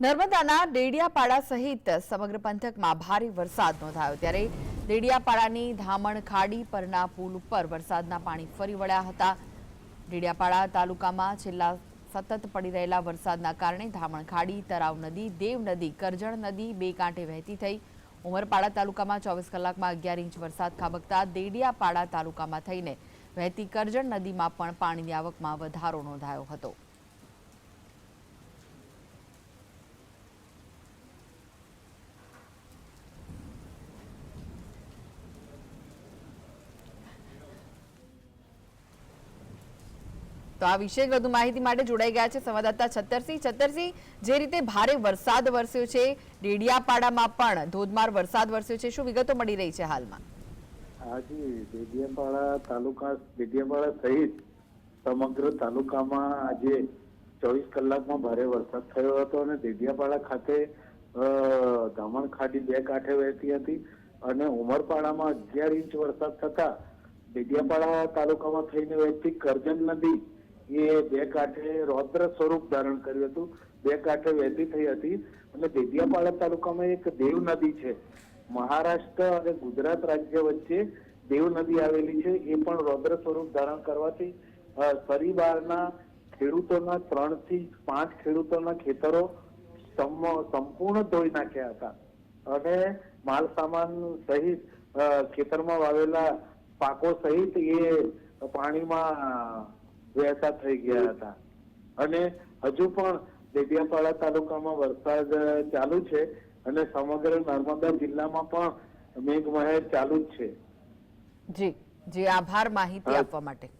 નર્મદાના ડેડિયાપાડા સહિત સમગ્ર પંથકમાં ભારે વરસાદ નોંધાયો. ત્યારે ડેડિયાપાડાની ધામણ ખાડી પરના પુલ ઉપર વરસાદના પાણી ફરી વળ્યા હતા. ડેડિયાપાડા તાલુકામાં છેલ્લા સતત પડી રહેલા વરસાદના કારણે ધામણ ખાડી તરાવ નદી, દેવ નદી, કરજણ નદી બે કાંઠે વહેતી થઈ. ઉમરપાડા તાલુકામાં ચોવીસ કલાકમાં અગિયાર ઇંચ વરસાદ ખાબકતા દેડિયાપાડા તાલુકામાં થઈને વહેતી કરજણ નદીમાં પણ પાણીની આવકમાં વધારો નોંધાયો હતો. તો આ વિશે વધુ માહિતી માટે જોડાઈ ગયા છે સંવાદદાતા છત્તરસિંહ. છત્તરસિંહ, જે રીતે ભારે વરસાદ વરસ્યો છે, ડેડિયાપાડામાં પણ ધોધમાર વરસાદ વરસ્યો છે. શું વિગતો મળી રહી છે હાલમાં? હાજી ડેડિયાપાડા તાલુકા, ડેડિયાપાડા સહિત સમગ્ર તાલુકામાં આજે ચોવીસ કલાકમાં ભારે વરસાદ થયો હતો અને ડેડિયાપાડા ખાતે ધામણ ખાડી બે કાંઠે વહેતી હતી અને ઉમરપાડામાં અગિયાર ઇંચ વરસાદ થતા ડેડિયાપાડા તાલુકામાં થઈને વહેતી કરજણ નદી એ બે કાંઠે રૌદ્ર સ્વરૂપ ધારણ કર્યું હતું. બે કાંઠે વહેતી થઈ હતી. અને ડેડિયાપાડા તાલુકામાં એક દેવ નદી છે. મહારાષ્ટ્ર અને ગુજરાત રાજ્ય વચ્ચે દેવ નદી આવેલી છે. એ પણ રૌદ્ર સ્વરૂપ ધારણ કરવાથી પરિવારના ખેડૂતોના ત્રણથી પાંચ ખેડૂતોના ખેતરો સંપૂર્ણ ધોઈ નાખ્યા હતા. અને માલ સામાન સહિત ખેતરમાં વાવેલા પાકો સહિત એ પાણીમાં વહેતા થઈ ગયા હતા. અને હજુ પણ દેડિયાપાડા તાલુકામાં વરસાદ ચાલુ છે અને સમગ્ર નર્મદા જિલ્લામાં પણ મેઘમહેર ચાલુ જ છે. જી જી આભાર માહિતી આપવા માટે.